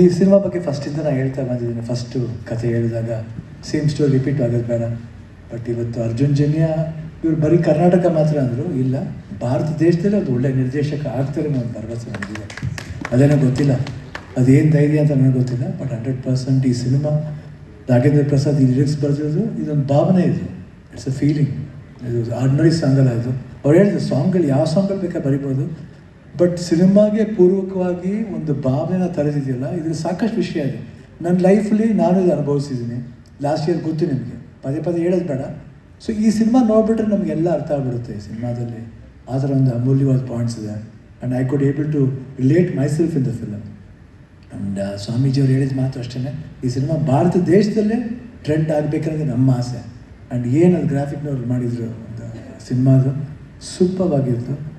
ಈ ಸಿನಿಮಾ ಬಗ್ಗೆ ಫಸ್ಟಿಂದ ನಾನು ಹೇಳ್ತಾ ಬಂದಿದ್ದೀನಿ. ಫಸ್ಟು ಕತೆ ಹೇಳಿದಾಗ ಸೇಮ್ ಸ್ಟೋರಿ ರಿಪೀಟ್ ಆಗೋದು ಬೇಡ. ಬಟ್ ಇವತ್ತು ಅರ್ಜುನ್ ಜನ್ಯ, ಇವರು ಬರೀ ಕರ್ನಾಟಕ ಮಾತ್ರ ಅಂದರು, ಇಲ್ಲ, ಭಾರತ ದೇಶದಲ್ಲಿ ಒಂದು ಒಳ್ಳೆ ನಿರ್ದೇಶಕ ಆಗ್ತಾರೆ ಅನ್ನೋ ಒಂದು ಭರವಸೆ ನನಗಿದೆ ಅದೇನೋ ಗೊತ್ತಿಲ್ಲ. ಅದೇನು ಧೈರ್ಯ ಅಂತ ನನಗೆ ಗೊತ್ತಿಲ್ಲ. ಬಟ್ ಹಂಡ್ರೆಡ್ ಪರ್ಸೆಂಟ್ ಈ ಸಿನಿಮಾ, ನಾಗೇಂದ್ರ ಪ್ರಸಾದ್ ಈ ಲಿರಿಕ್ಸ್ ಬರೆದಿರೋದು, ಇದೊಂದು ಭಾವನೆ ಇದು. ಇಟ್ಸ್ ಅ ಫೀಲಿಂಗ್ ಇದು ಆರ್ಡಿನರಿ ಸಾಂಗಲ್ಲ ಇದು. ಅವ್ರು ಹೇಳಿದ್ರು ಸಾಂಗ್ಗಳು ಯಾವ ಸಾಂಗಲ್ಲಿ ಬೇಕಾ ಬರಿಬೋದು? ಬಟ್ ಸಿನಿಮಾಗೆ ಪೂರ್ವಕವಾಗಿ ಒಂದು ಭಾವನೆನ ತರೆದಿದೆಯಲ್ಲ ಇದ್ರ ಸಾಕಷ್ಟು ವಿಷಯ ಇದೆ. ನನ್ನ ಲೈಫಲ್ಲಿ ನಾನು ಇದು ಅನುಭವಿಸಿದ್ದೀನಿ. ಲಾಸ್ಟ್ ಇಯರ್ ಗೊತ್ತು ನಿಮಗೆ. ಪದೇ ಪದೇ ಹೇಳೋದು ಬೇಡ. ಸೊ ಈ ಸಿನಿಮಾ ನೋಡಿಬಿಟ್ರೆ ನಮಗೆಲ್ಲ ಅರ್ಥ ಆಗ್ಬಿಡುತ್ತೆ ಈ ಸಿನಿಮಾದಲ್ಲಿ. ಆ ಥರ ಒಂದು ಅಮೂಲ್ಯವಾದ ಪಾಯಿಂಟ್ಸ್ ಇದೆ. And I could able to relate myself in the film and ಸ್ವಾಮೀಜಿಯವ್ರು ಹೇಳಿದ ಮಾತು ಅಷ್ಟೇ ಈ ಸಿನಿಮಾ ಭಾರತ ದೇಶದಲ್ಲೇ ಟ್ರೆಂಡ್ ಆಗಬೇಕನ್ನೋದು ನಮ್ಮ ಆಸೆ. ಆ್ಯಂಡ್ ಏನು ಅದು ಗ್ರಾಫಿಕ್ನವ್ರು ಮಾಡಿದರು ಒಂದು ಸಿನಿಮಾದು? ಆಗಿತ್ತು.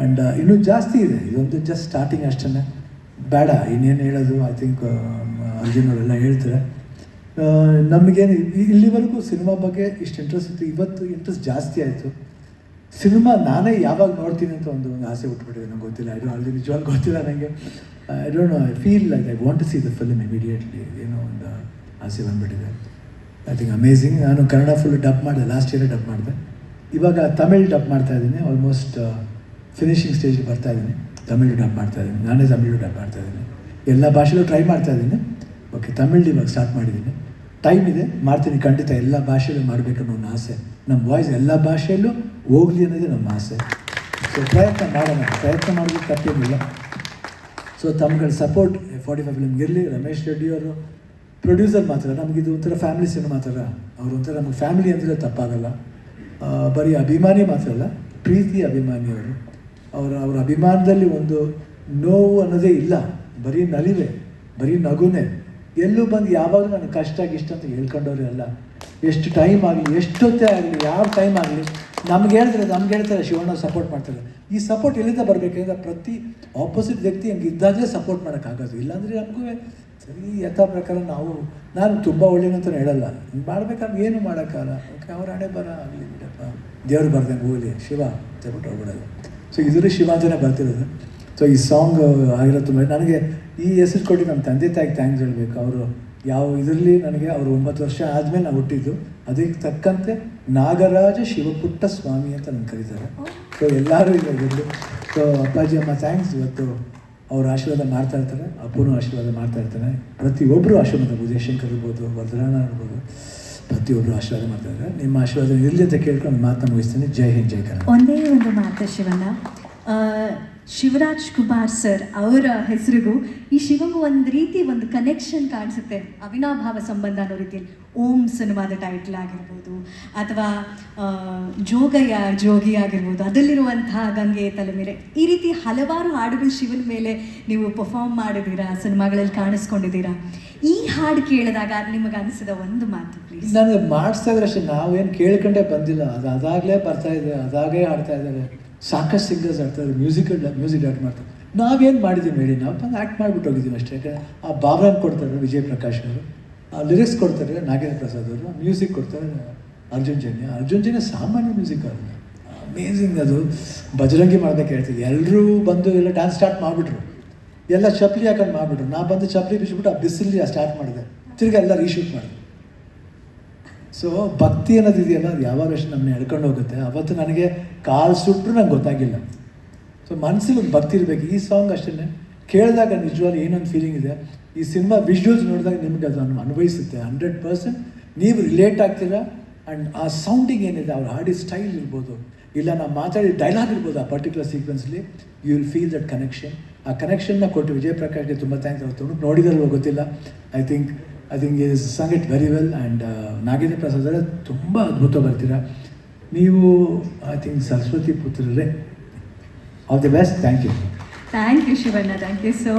ಆ್ಯಂಡ್ ಇನ್ನೂ ಜಾಸ್ತಿ ಇದೆ. ಇದೊಂದು ಜಸ್ಟ್ ಸ್ಟಾರ್ಟಿಂಗ್ ಅಷ್ಟೇ ಬೇಡ, ಇನ್ನೇನು ಹೇಳೋದು ಐ ಥಿಂಕ್ ಅರ್ಜುನ್ ಅವರೆಲ್ಲ ಹೇಳ್ತಾರೆ. ನಮಗೇನು ಇಲ್ಲಿವರೆಗೂ ಸಿನಿಮಾ ಬಗ್ಗೆ ಇಷ್ಟು ಇಂಟ್ರೆಸ್ಟ್ ಇತ್ತು. ಇವತ್ತು ಇಂಟ್ರೆಸ್ಟ್ ಜಾಸ್ತಿ ಆಯಿತು. ಸಿನಿಮಾ ನಾನೇ ಯಾವಾಗ ನೋಡ್ತೀನಿ ಅಂತ ಒಂದು ಆಸೆ ಹುಟ್ಬಿಟ್ಟಿದೆ. ನಂಗೆ ಗೊತ್ತಿಲ್ಲ. ಇದು ಅಲ್ಲಿ ನಿಜವಾಗ್ಲೂ ಗೊತ್ತಿಲ್ಲ ನನಗೆ I don't know I feel like I want to see the film immediately ಏನೋ ಒಂದು ಆಸೆ ಬಂದ್ಬಿಟ್ಟಿದೆ. ಐ ಥಿಂಕ್ ಅಮೇಝಿಂಗ್ ನಾನು ಕನ್ನಡ ಫುಲ್ ಡಬ್ ಮಾಡಿದೆ. ಲಾಸ್ಟ್ ಇಯರೇ ಡಬ್ ಮಾಡಿದೆ. ಇವಾಗ ತಮಿಳ್ ಡಬ್ ಮಾಡ್ತಾ ಇದ್ದೀನಿ. ಆಲ್ಮೋಸ್ಟ್ ಫಿನಿಶಿಂಗ್ ಸ್ಟೇಜಿಗೆ ಬರ್ತಾ ಇದ್ದೀನಿ. ತಮಿಳು ಡಬ್ ಮಾಡ್ತಾ ಇದ್ದೀನಿ. ನಾನೇ ತಮಿಳು ಡಬ್ ಮಾಡ್ತಾ ಇದ್ದೀನಿ. ಎಲ್ಲ ಭಾಷೆಲೂ ಟ್ರೈ ಮಾಡ್ತಾ ಇದ್ದೀನಿ. ಓಕೆ ತಮಿಳ್ ಇವಾಗ ಸ್ಟಾರ್ಟ್ ಮಾಡಿದ್ದೀನಿ. ಟೈಮ್ ಇದೆ, ಮಾಡ್ತೀನಿ. ಖಂಡಿತ ಎಲ್ಲ ಭಾಷೆಯಲ್ಲೂ ಮಾಡಬೇಕನ್ನೋ ಒಂದು ಆಸೆ. ನಮ್ಮ ವಾಯ್ಸ್ ಎಲ್ಲ ಭಾಷೆಯಲ್ಲೂ ಹೋಗಲಿ ಅನ್ನೋದೇ ನಮ್ಮ ಆಸೆ. ಸೊ ಪ್ರಯತ್ನ ಮಾಡೋಣ. ಪ್ರಯತ್ನ ಮಾಡೋದಕ್ಕೆ ತಪ್ಪೇನಿಲ್ಲ. ಸೊ ತಮ್ಗಳ ಸಪೋರ್ಟ್ ಫಾರ್ಟಿ ಫೈವ್ ಫಿಲ್ಮ್ಗೆ ಇರಲಿ, ರಮೇಶ್ ರೆಡ್ಡಿ ಅವರು. ಪ್ರೊಡ್ಯೂಸರ್ ಮಾತ್ರ ನಮಗಿದು ಒಂಥರ ಫ್ಯಾಮಿಲಿ ಸಿನಿಮಾ ಥರ. ಅವರು ಒಂಥರ ನಮಗೆ ಫ್ಯಾಮಿಲಿ ಅಂದರೆ ತಪ್ಪಾಗಲ್ಲ. ಬರೀ ಅಭಿಮಾನಿ ಮಾತ್ರ ಅಲ್ಲ, ಪ್ರೀತಿ ಅಭಿಮಾನಿ ಅವರು, ಅವರ ಅಭಿಮಾನದಲ್ಲಿ ಒಂದು ನೋವು ಅನ್ನೋದೇ ಇಲ್ಲ. ಬರೀ ನಲಿವೆ, ಬರೀ ನಗುನೇ. ಎಲ್ಲೂ ಬಂದು ಯಾವಾಗಲೂ ನನಗೆ ಕಷ್ಟ ಗಿಷ್ಟ ಅಂತ ಹೇಳ್ಕೊಂಡವ್ರೆ ಅಲ್ಲ. ಎಷ್ಟು ಟೈಮ್ ಆಗಲಿ, ಎಷ್ಟೊತ್ತೇ ಆಗಲಿ, ಯಾವ ಟೈಮ್ ಆಗಲಿ, ನಮ್ಗೆ ಹೇಳ್ತಾರೆ ನಮ್ಗೆ ಹೇಳ್ತಾರೆ, ಶಿವಣ್ಣ ಸಪೋರ್ಟ್ ಮಾಡ್ತಾರೆ. ಈ ಸಪೋರ್ಟ್ ಎಲ್ಲಿಂದ ಬರಬೇಕಂದ್ರೆ ಪ್ರತಿ ಆಪೋಸಿಟ್ ವ್ಯಕ್ತಿ ಹಂಗೆ ಇದ್ದಾಗಲೇ ಸಪೋರ್ಟ್ ಮಾಡೋಕ್ಕಾಗೋದು ಇಲ್ಲಾಂದರೆ ನಮಗೂ ಸರಿ, ಯಥ ಪ್ರಕಾರ ನಾವು, ನಾನು ತುಂಬ ಒಳ್ಳೆಯ ಅಂತ ಹೇಳಲ್ಲ. ಮಾಡ್ಬೇಕಾದ್ರೆ ಏನು ಮಾಡೋಕ್ಕಲ್ಲ ಓಕೆ ಅವ್ರ ಹಣೆ ಬರ ಆಗಲಿ ಬಿಡಪ್ಪ. ದೇವ್ರು ಬರ್ದಂಗೆ ಹೋಗಲಿ. ಶಿವ ಅಂತೇಳ್ಬಿಟ್ಟು ಹೋಗ್ಬಿಡೋದು. ಸೊ ಇದರಲ್ಲಿ ಶಿವ ಅಂತಲೇ ಬರ್ತಿರೋದು. ಸೊ ಈ ಸಾಂಗ್ ಆಗಿರೋ ತುಂಬ ನನಗೆ ಈ ಹೆಸರು ಕೊಟ್ಟು ನಮ್ಮ ತಂದೆ ತಾಯಿಗೆ ಥ್ಯಾಂಕ್ಸ್ ಹೇಳಬೇಕು. ಅವರು ಯಾವ ಇದರಲ್ಲಿ ನನಗೆ ಅವರು ಒಂಬತ್ತು ವರ್ಷ ಆದಮೇಲೆ ನಾವು ಹುಟ್ಟಿದ್ದು ಅದಕ್ಕೆ ತಕ್ಕಂತೆ ನಾಗರಾಜ ಶಿವಪುಟ್ಟ ಸ್ವಾಮಿ ಅಂತ ನನ್ನ ಕರೀತಾರೆ. ಸೊ ಎಲ್ಲರೂ ಇರಲಿ ಸೊ ಅಪ್ಪಾಜಿ ಅಮ್ಮ ಥ್ಯಾಂಕ್ಸ್ ಇವತ್ತು ಅವ್ರು ಆಶೀರ್ವಾದ ಮಾಡ್ತಾ ಇರ್ತಾರೆ. ಅಪ್ಪನೂ ಆಶೀರ್ವಾದ ಮಾಡ್ತಾ ಇರ್ತಾನೆ. ಪ್ರತಿಯೊಬ್ಬರು ಆಶೀರ್ವಾದ ಜಯಶಂಕರ್ ಇರ್ಬೋದು ವರದರಾಣ ಇರ್ಬೋದು. ಪ್ರತಿಯೊಬ್ಬರು ಆಶೀರ್ವಾದ ಮಾಡ್ತಾರೆ. ನಿಮ್ಮ ಆಶೀರ್ವಾದ ಇರಲಿ ಅಂತ ಕೇಳ್ಕೊಂಡು ಮಾತನ್ನು ಮುಗಿಸ್ತೀನಿ. ಜೈ ಹಿಂದ್, ಜೈ ಕನ್ನಡ. ಒಂದೇ ಒಂದು ಮಾತು ಶಿವಣ್ಣ. ಶಿವರಾಜ್ ಕುಮಾರ್ ಸರ್ ಅವರ ಹೆಸರಿಗೂ ಈ ಶಿವಂಗೂ ಒಂದು ರೀತಿ ಒಂದು ಕನೆಕ್ಷನ್ ಕಾಣಿಸುತ್ತೆ. ಅವಿನಾಭಾವ ಸಂಬಂಧ ಅನ್ನೋ ರೀತಿಯಲ್ಲಿ. ಓಂ ಸಿನಿಮಾದ ಟೈಟ್ಲ್ ಆಗಿರ್ಬೋದು, ಅಥವಾ ಜೋಗಯ್ಯ ಜೋಗಿ ಆಗಿರ್ಬೋದು, ಅದರಲ್ಲಿರುವಂತಹ ಗಂಗೆ ತಲೆ ಮೇಲೆ ಈ ರೀತಿ ಹಲವಾರು ಹಾಡುಗಳು ಶಿವನ ಮೇಲೆ ನೀವು ಪರ್ಫಾರ್ಮ್ ಮಾಡಿದ್ದೀರಾ, ಸಿನಿಮಾಗಳಲ್ಲಿ ಕಾಣಿಸ್ಕೊಂಡಿದ್ದೀರಾ? ಈ ಹಾಡು ಕೇಳಿದಾಗ ನಿಮಗೆ ಅನಿಸಿದ ಒಂದು ಮಾತು ಪ್ಲೀಸ್ ನನಗೆ ಮಾಡಿಸ್ತಾ ಇದ್ರೆ ಅಷ್ಟೇ, ನಾವೇನು ಕೇಳ್ಕೊಂಡೇ ಬಂದಿಲ್ಲ. ಅದು ಅದಾಗಲೇ ಬರ್ತಾ ಇದೆ, ಅದಾಗೇ ಹಾಡ್ತಾ ಇದ್ದಾರೆ. ಸಾಕಷ್ಟು ಸಿಂಗರ್ಸ್ ಆಡ್ತಾರೆ ಮ್ಯೂಸಿಕಲ್ ಮ್ಯೂಸಿಕ್ ಡೈರೆಕ್ಟ್ ಮಾಡ್ತಾರೆ. ನಾವೇನು ಮಾಡಿದ್ದೀವಿ ಹೇಳಿ, ನಾವು ಬಂದು ಆ್ಯಕ್ಟ್ ಮಾಡಿಬಿಟ್ಟು ಹೋಗಿದ್ದೀವಿ ಅಷ್ಟೇ. ಯಾಕೆ ಆ ಭಾವನೆ ಕೊಡ್ತಾರೆ ವಿಜಯ್ ಪ್ರಕಾಶ್ ಅವರು. ಆ ಲಿರಿಕ್ಸ್ ಕೊಡ್ತಾರೆ, ನಾಗೇಂದ್ರ ಪ್ರಸಾದ್ ಅವರು. ಮ್ಯೂಸಿಕ್ ಕೊಡ್ತಾರೆ, ಅರ್ಜುನ್ ಜನ್ಯ. ಅರ್ಜುನ್ ಜನ್ಯ ಸಾಮಾನ್ಯ ಮ್ಯೂಸಿಕ್ ಅವರು. ಅಮೇಝಿಂಗ್ ಅದು. ಬಜರಂಗಿ ಮಾಡ್ಬೇಕು ಹೇಳ್ತೀವಿ ಎಲ್ಲರೂ ಬಂದು ಎಲ್ಲ ಡ್ಯಾನ್ಸ್ ಸ್ಟಾರ್ಟ್ ಮಾಡಿಬಿಟ್ರು. ಎಲ್ಲ ಚಪ್ಪಲಿ ಹಾಕೊಂಡು ಮಾಡಿಬಿಟ್ರು. ನಾ ಬಂದು ಚಪ್ಪಲಿ ಬಿಚ್ಚಿಬಿಟ್ಟು ಆ ಬಿಸಿಲಿ ಸ್ಟಾರ್ಟ್ ಮಾಡಿದೆ. ತಿರ್ಗಿ ಎಲ್ಲ ರೀಶೂಟ್ ಮಾಡಿದೆ ಸೊ ಭಕ್ತಿ ಅನ್ನೋದು ಇದೆಯಲ್ಲ, ಅದು ಯಾವಾಗ ಅಷ್ಟು ನಮ್ಮನ್ನ ಎಳ್ಕೊಂಡು ಹೋಗುತ್ತೆ? ಅವತ್ತು ನನಗೆ ಕಾಲು ಸುಟ್ಟರು ನಂಗೆ ಗೊತ್ತಾಗಿಲ್ಲ. ಸೊ ಮನಸ್ಸಿಗೆ ಒಂದು ಭಕ್ತಿ ಇರಬೇಕು. ಈ ಸಾಂಗ್ ಅಷ್ಟೇ ಕೇಳಿದಾಗ ನಿಜವಾಗ್ಲೂ ಏನೊಂದು ಫೀಲಿಂಗ್ ಇದೆ? ಈ ಸಿನಿಮಾ ವಿಜುವಲ್ಸ್ ನೋಡಿದಾಗ ನಿಮಗೆ ಅದನ್ನು ಅನುಭವಿಸುತ್ತೆ ಹಂಡ್ರೆಡ್ ಪರ್ಸೆಂಟ್ ನೀವು ರಿಲೇಟ್ ಆಗ್ತೀರಾ? ಆ್ಯಂಡ್ ಆ ಸೌಂಡಿಂಗ್ ಏನಿದೆ, ಅವ್ರು ಹಾಡಿ ಸ್ಟೈಲ್ ಇರ್ಬೋದು. ಇಲ್ಲ ನಾವು ಮಾತಾಡಿದ ಡೈಲಾಗ್ ಇರ್ಬೋದು ಆ particular ಸೀಕ್ವೆನ್ಸ್ಲಿ you will feel that connection ಆ ಕನೆಕ್ಷನ್ನ ಕೊಟ್ಟು ವಿಜಯ್ ಪ್ರಕಾಶ್ಗೆ ತುಂಬ ಥ್ಯಾಂಕ್ಸ್ ಅವ್ರು ನೋಡಿದಲ್ವೋ ಗೊತ್ತಿಲ್ಲ. I think I think is sung it very well and Nagendra Prasad ಅವರೇ ತುಂಬ ಅದ್ಭುತ ಬರ್ತೀರ. ನೀವು I think Saraswati ಪುತ್ರರೇ. All the best thank you thank you Shivanna thank you so